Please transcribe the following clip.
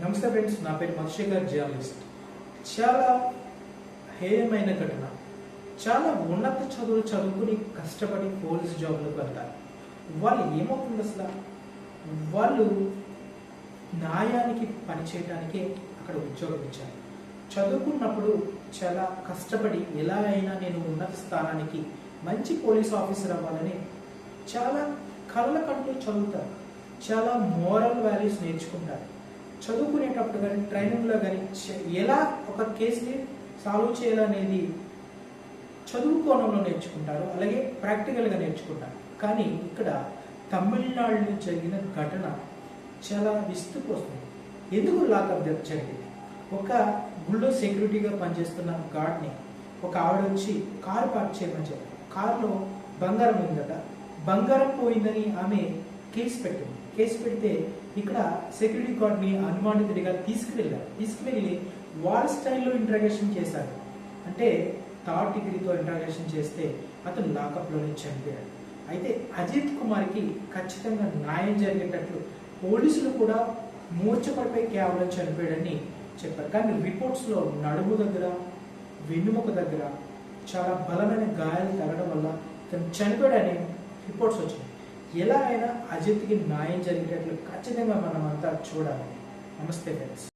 నమస్తే ఫ్రెండ్స్ నా పేరు మధుశేఖర్ జర్నలిస్ట్. చాలా హేయమైన ఘటన. చాలా ఉన్నత చదువులు చదువుకుని కష్టపడి పోలీస్ జాబ్లకు వెళ్తారు. వాళ్ళు ఏమవుతుంది అసలు? వాళ్ళు న్యాయానికి పనిచేయడానికే అక్కడ ఉద్యోగం ఇచ్చారు. చదువుకున్నప్పుడు చాలా కష్టపడి ఎలా అయినా నేను ఉన్నత స్థానానికి మంచి పోలీస్ ఆఫీసర్ అవ్వాలని చాలా కళ్ళ కంటూ చదువుతారు. చాలా మోరల్ వాల్యూస్ నేర్చుకుంటారు. చదువుకునేటప్పుడు కానీ ట్రైనింగ్లో కానీ ఎలా ఒక కేసుని సాల్వ్ చేయాలనేది చదువు కోణంలో నేర్చుకుంటారు అలాగే ప్రాక్టికల్గా నేర్చుకుంటారు. కానీ ఇక్కడ తమిళనాడులో జరిగిన ఘటన చాలా విస్తుపోస్తుంది. ఎందుకు లాకప్ జరిగింది? ఒక గుళ్ళో సెక్యూరిటీగా పనిచేస్తున్న గార్డ్ని ఒక ఆవిడ వచ్చి కారు పార్క్ చేయమని చెప్పారు. కారులో బంగారం ఉందట. బంగారం పోయిందని ఆమె కేసు పెట్టింది. కేసు పెడితే ఇక్కడ సెక్యూరిటీ గార్డ్ని అనుమానితుడిగా తీసుకువెళ్ళారు తీసుకువెళ్ళి వాళ్ళ స్టైల్లో ఇంట్రాగేషన్ చేశారు అంటే థర్డ్ డిగ్రీతో ఇంట్రాగేషన్ చేస్తే అతను లాకప్లోనే చనిపోయాడు. అయితే అజిత్ కుమార్కి ఖచ్చితంగా న్యాయం జరిగేటట్లు పోలీసులు కూడా మూర్చపడిపోయి కేవలం చనిపోయాడని చెప్పారు. కానీ రిపోర్ట్స్లో నడుము దగ్గర వెన్నుముక దగ్గర చాలా బలమైన గాయాలు తగడం వల్ల తను చనిపోయాడని రిపోర్ట్స్ వచ్చాయి ఎలా అయినా అజిత్కి న్యాయం జరిగేటట్లు ఖచ్చితంగా మనమంతా చూడాలి. నమస్తే ఫ్రెండ్స్.